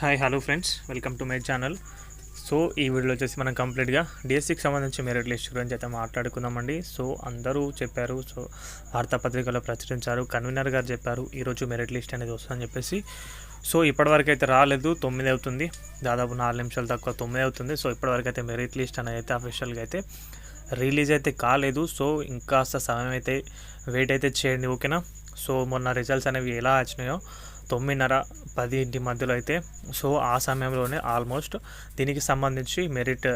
Hi hello friends welcome to my channel so ఈ వీడియోలో వచ్చేసి మనం కంప్లీట్గా డిఎస్సికి సంబంధించి మెరిట్ లిస్ట్ గురించి అయితే మాట్లాడుకుందామండి. సో అందరూ చెప్పారు. సో వార్తాపత్రికలో ప్రచురించారు. కన్వీనర్ గారు చెప్పారు ఈరోజు మెరిట్ లిస్ట్ అనేది వస్తుందని చెప్పేసి. సో ఇప్పటివరకు అయితే రాలేదు. తొమ్మిది అవుతుంది. దాదాపు నాలుగు నిమిషాలు తక్కువ తొమ్మిది అవుతుంది. సో ఇప్పటివరకు అయితే మెరిట్ లిస్ట్ అనేది అయితే అఫీషియల్గా అయితే రిలీజ్ అయితే కాలేదు. సో ఇంకాస్త సమయం అయితే వెయిట్ అయితే చేయండి. ఓకేనా సో మొన్న రిజల్ట్స్ అనేవి ఎలా వచ్చినాయో తొమ్మిదిన్నర పదింటి మధ్యలో అయితే సో ఆ సమయంలోనే ఆల్మోస్ట్ దీనికి సంబంధించి మెరిట్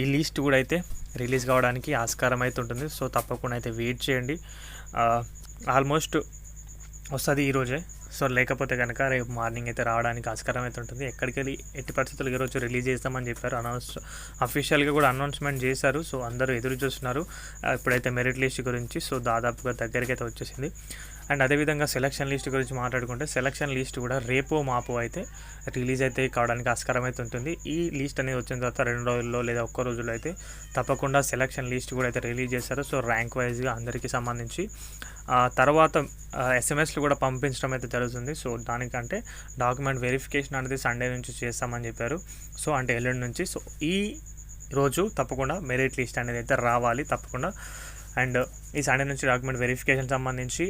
ఈ లిస్ట్ కూడా అయితే రిలీజ్ కావడానికి ఆస్కారం అయితే ఉంటుంది. సో తప్పకుండా అయితే వెయిట్ చేయండి. ఆల్మోస్ట్ వస్తుంది ఈరోజే సో లేకపోతే కనుక రేపు మార్నింగ్ అయితే రావడానికి ఆస్కారం అయితే ఉంటుంది. ఎక్కడికి వెళ్ళి ఎట్టి పరిస్థితులు ఈరోజు రిలీజ్ చేస్తామని చెప్పారు. అనౌన్స్ అఫీషియల్గా కూడా అనౌన్స్మెంట్ చేశారు. సో అందరూ ఎదురు చూస్తున్నారు. ఇప్పుడైతే మెరిట్ లిస్ట్ గురించి సో దాదాపుగా దగ్గరికి అయితే వచ్చేసింది. అండ్ అదేవిధంగా సెలక్షన్ లిస్ట్ గురించి మాట్లాడుకుంటే సెలక్షన్ లిస్ట్ కూడా రేపో మాపో అయితే రిలీజ్ అయితే కావడానికి ఆస్కారం అయితే ఉంటుంది. ఈ లిస్ట్ అనేది వచ్చిన తర్వాత రెండు రోజుల్లో లేదా ఒక్క రోజుల్లో అయితే తప్పకుండా సెలక్షన్ లిస్ట్ కూడా అయితే రిలీజ్ చేస్తారు సో ర్యాంక్ వైజ్గా అందరికీ సంబంధించి తర్వాత ఎస్ఎంఎస్లు కూడా పంపించడం అయితే జరుగుతుంది. సో దానికంటే డాక్యుమెంట్ వెరిఫికేషన్ అనేది సండే నుంచి చేస్తామని చెప్పారు. సో అంటే ఎల్లుండి నుంచి. సో ఈ రోజు తప్పకుండా మెరిట్ లిస్ట్ అనేది అయితే రావాలి తప్పకుండా. అండ్ ఈ సండే నుంచి డాక్యుమెంట్ వెరిఫికేషన్ సంబంధించి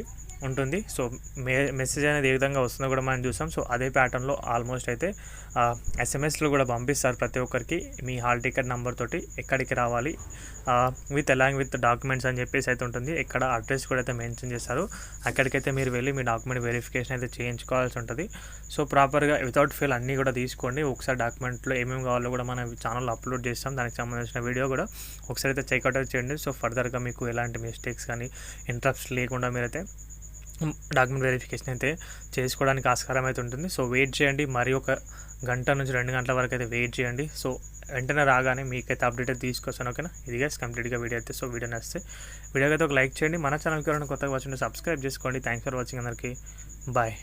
ఉంటుంది. సో మే మెసేజ్ అనేది ఏ విధంగా వస్తుందో కూడా మనం చూసాం. సో అదే ప్యాటర్న్లో ఆల్మోస్ట్ అయితే ఎస్ఎంఎస్లు కూడా పంపిస్తారు ప్రతి ఒక్కరికి. మీ హాల్ టికెట్ నెంబర్ తోటి ఎక్కడికి రావాలి విత్ అలాంగ్ విత్ డాక్యుమెంట్స్ అని చెప్పేసి అయితే ఉంటుంది. ఎక్కడ అడ్రస్ కూడా అయితే మెన్షన్ చేస్తారు అక్కడికైతే మీరు వెళ్ళి మీ డాక్యుమెంట్ వెరిఫికేషన్ అయితే చేయించుకోవాల్సి ఉంటుంది. సో ప్రాపర్గా వితౌట్ ఫెయిల్ అన్నీ కూడా తీసుకోండి. ఒకసారి డాక్యుమెంట్లో ఏమేమి కావాలో కూడా మన ఛానల్లో అప్లోడ్ చేస్తాం. దానికి సంబంధించిన వీడియో కూడా ఒకసారి అయితే చెక్అవుట్ చేయండి. సో ఫర్దర్గా మీకు ఎలాంటి మిస్టేక్స్ కానీ ఇంట్రప్ట్స్ లేకుండా మీరైతే డాక్యుమెంట్ వెరిఫికేషన్ అయితే చేసుకోవడానికి ఆస్కారం అయితే ఉంటుంది. సో వెయిట్ చేయండి. మరి ఒక గంట నుంచి రెండు గంటల వరకు అయితే వెయిట్ చేయండి. సో వెంటనే రాగానే మీకైతే అప్డేట్ అయితే తీసుకొస్తాను ఓకేనా? ఇది గైస్ కంప్లీట్గా వీడియో అయితే. సో వీడియో నచ్చితే వీడియోకి అయితే ఒక లైక్ చేయండి. మన ఛానల్కి ఎవరైనా కొత్తగా వచ్చిన సబ్స్క్రైబ్ చేసుకోండి. థ్యాంక్స్ ఫర్ వాచింగ్ అందరికీ. బాయ్